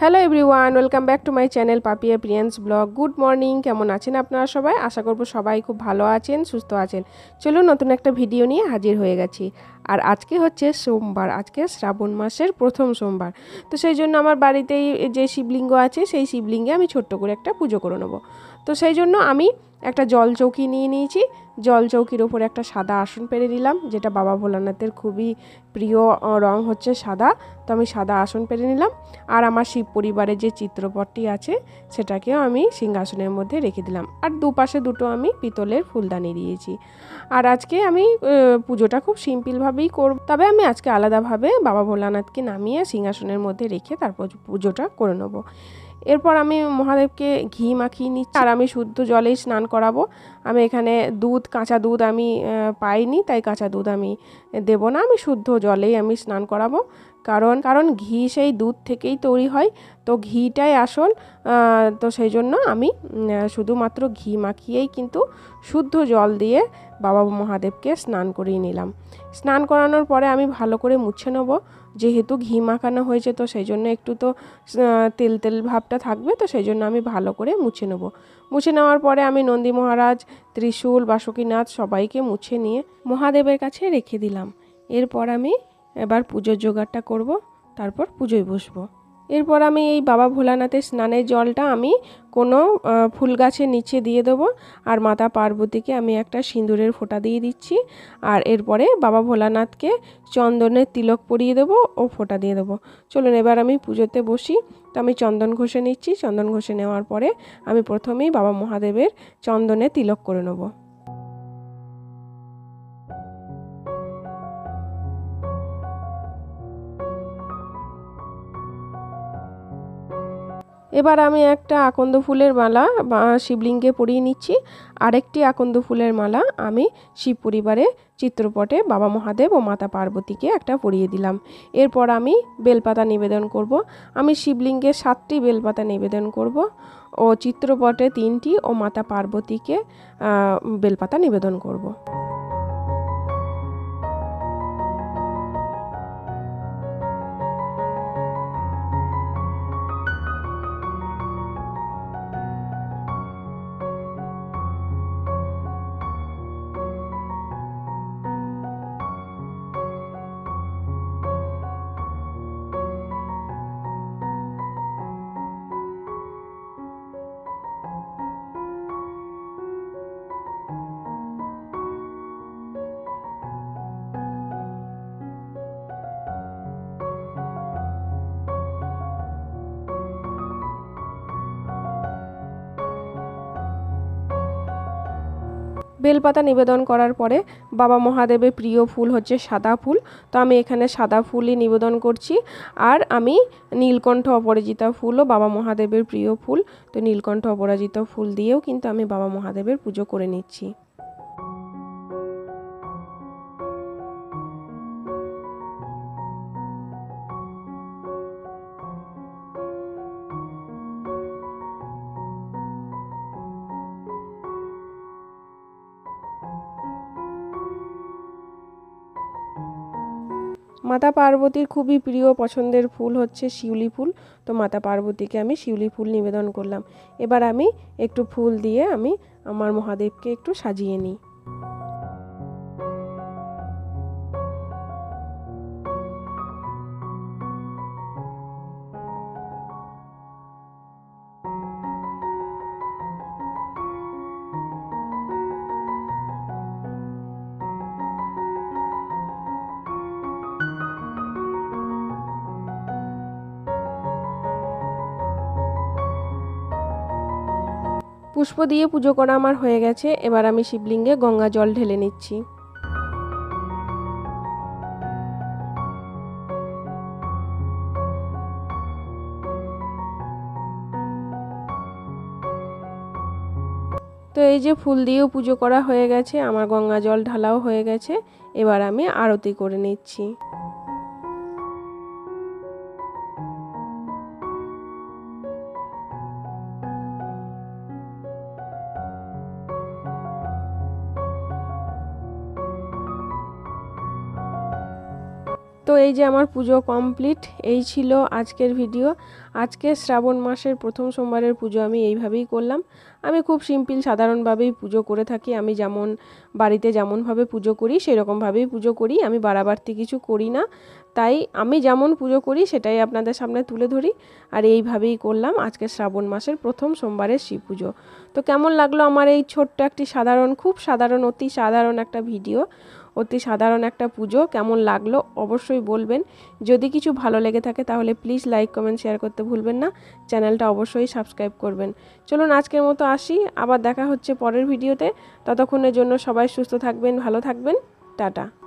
Hello everyone welcome back to my channel Papiya Priyen's blog good morning কেমন আছেন আপনারা সবাই? আশা করব সবাই খুব ভালো আছেন, সুস্থ আছেন। চলুন নতুন একটা ভিডিও নিয়ে হাজির হয়ে গেছি। আর আজকে হচ্ছে সোমবার, আজকে শ্রাবণ মাসের প্রথম সোমবার। তো সেই জন্য আমার বাড়িতেই যে শিবলিঙ্গ আছে, সেই শিবলিঙ্গে আমি ছোট্ট করে একটা পুজো করে নেব। তো সেই জন্য আমি একটা জল চৌকি নিয়ে নিয়েছি। জল চৌকির ওপরে একটা সাদা আসন পেরে নিলাম, যেটা বাবা ভোলানাথের খুবই প্রিয় রং হচ্ছে সাদা। তো আমি সাদা আসন পেরে নিলাম। আর আমার শিব পরিবারের যে চিত্রপটটি আছে, সেটাকেও আমি সিংহাসনের মধ্যে রেখে দিলাম। আর দুপাশে দুটো আমি পিতলের ফুলদানি দিয়েছি। আর আজকে আমি পুজোটা খুব সিম্পলভাবেই করব। তবে আমি আজকে আলাদাভাবে বাবা ভোলানাথকে নামিয়ে সিংহাসনের মধ্যে রেখে তারপর পুজোটা করে নেব। এরপর আমি মহাদেবকে ঘি মাখিয়ে নিচ্ছি। আর আমি শুদ্ধ জলেই স্নান করাবো। আমি এখানে দুধ, কাঁচা দুধ আমি পাইনি, তাই কাঁচা দুধ আমি দেব না। আমি শুদ্ধ জলেই আমি স্নান করাবো। কারণ কারণ ঘি সেই দুধ থেকেই তৈরি হয়। তো ঘিটাই আসল তো সেই জন্য আমি শুধুমাত্র ঘি মাখিয়েই কিন্তু শুদ্ধ জল দিয়ে বাবা মহাদেবকে স্নান করিয়ে নিলাম। স্নান করানোর পরে আমি ভালো করে মুছে নেব। যেহেতু ঘি মাখানো হয়েছে, তো সেই জন্য একটু তো তেল তেল ভাবটা থাকবে, তো সেই জন্য আমি ভালো করে মুছে নেব। মুছে নেওয়ার পরে আমি নন্দী মহারাজ, ত্রিশূল, বাসুকীনাথ সবাইকে মুছে নিয়ে মহাদেবের কাছে রেখে দিলাম। এরপর আমি এবার পুজোর জোগাড়টা করব, তারপর পুজোয় বসবো। এরপর আমি এই বাবা ভোলানাথের স্নানের জলটা আমি কোনো ফুল গাছের নিচে দিয়ে দেবো আর মাতা পার্বতীকে আমি একটা সিঁদুরের ফোঁটা দিয়ে দিচ্ছি আর এরপরে বাবা ভোলানাথকে চন্দনের তিলক পরিয়ে দেবো ও ফোঁটা দিয়ে দেবো। চলুন এবার আমি পুজোতে বসি। তো আমি চন্দন ঘষে নিচ্ছি। চন্দন ঘষে নেওয়ার পরে আমি প্রথমেই বাবা মহাদেবের চন্দনে তিলক করে নেব। এবার আমি একটা আকন্দ ফুলের মালা শিবলিঙ্গে পরিয়ে নিচ্ছি। আরেকটি আকন্দ ফুলের মালা আমি শিব পরিবারে, চিত্রপটে, বাবা মহাদেব ও মাতা পার্বতীকে একটা পরিয়ে দিলাম। এরপর আমি বেলপাতা নিবেদন করব। আমি শিবলিঙ্গে সাতটি বেলপাতা নিবেদন করব ও চিত্রপটে তিনটি ও মাতা পার্বতীকে বেলপাতা নিবেদন করব। বেলপাতা নিবেদন করার পরে বাবা মহাদেবের প্রিয় ফুল হচ্ছে সাদা ফুল। তো আমি এখানে সাদা ফুলই নিবেদন করছি। আর আমি নীলকণ্ঠ অপরাজিতা ফুলও বাবা মহাদেবের প্রিয় ফুল। তো নীলকণ্ঠ অপরাজিতা ফুল দিয়েও কিন্তু আমি বাবা মহাদেবের পুজো করে নিচ্ছি। মাতা পার্বতীর খুবই প্রিয় পছন্দের ফুল হচ্ছে শিউলি ফুল। তো মাতা পার্বতীকে আমি শিউলি ফুল নিবেদন করলাম। এবার আমি একটু ফুল দিয়ে আমি আমার মহাদেবকে একটু সাজিয়ে নিই। পুষ্প দিয়ে পুজো করা আমার হয়ে গেছে, এবার আমি শিবলিঙ্গে গঙ্গা জল ঢেলে নিচ্ছি। তো এই যে ফুল দিয়েও পুজো করা হয়ে গেছে, আমার গঙ্গা জল ঢালাও হয়ে গেছে, এবার আমি আরতি করে নিচ্ছি। তো এই যে আমার পুজো কমপ্লিট, এই ছিল আজকের ভিডিও। আজকে শ্রাবণ মাসের প্রথম সোমবারের পুজো আমি এইভাবেই করলাম। আমি খুব সিম্পল, সাধারণভাবেই পুজো করে থাকি। আমি যেমন বাড়িতে যেমনভাবে পুজো করি, সেরকমভাবেই পুজো করি। আমি বাড়াবাড়তি কিছু করি না। তাই আমি যেমন পুজো করি, সেটাই আপনাদের সামনে তুলে ধরি। আর এইভাবেই করলাম আজকে শ্রাবণ মাসের প্রথম সোমবারের শিব পুজো। তো কেমন লাগল আমার এই ছোট্ট একটি সাধারণ, খুব সাধারণ, অতি সাধারণ একটা ভিডিও? অতি সাধারণ একটা পুজো, কেমন লাগল অবশ্যই বলবেন। যদি কিছু ভালো লেগে থাকে তাহলে প্লিজ লাইক কমেন্ট শেয়ার করতে ভুলবেন না। চ্যানেলটা অবশ্যই সাবস্ক্রাইব করবেন। চলুন আজকের মতো আসি, আবার দেখা হচ্ছে পরের ভিডিওতে। ততক্ষণের জন্য সবাই সুস্থ থাকবেন, ভালো থাকবেন। টাটা।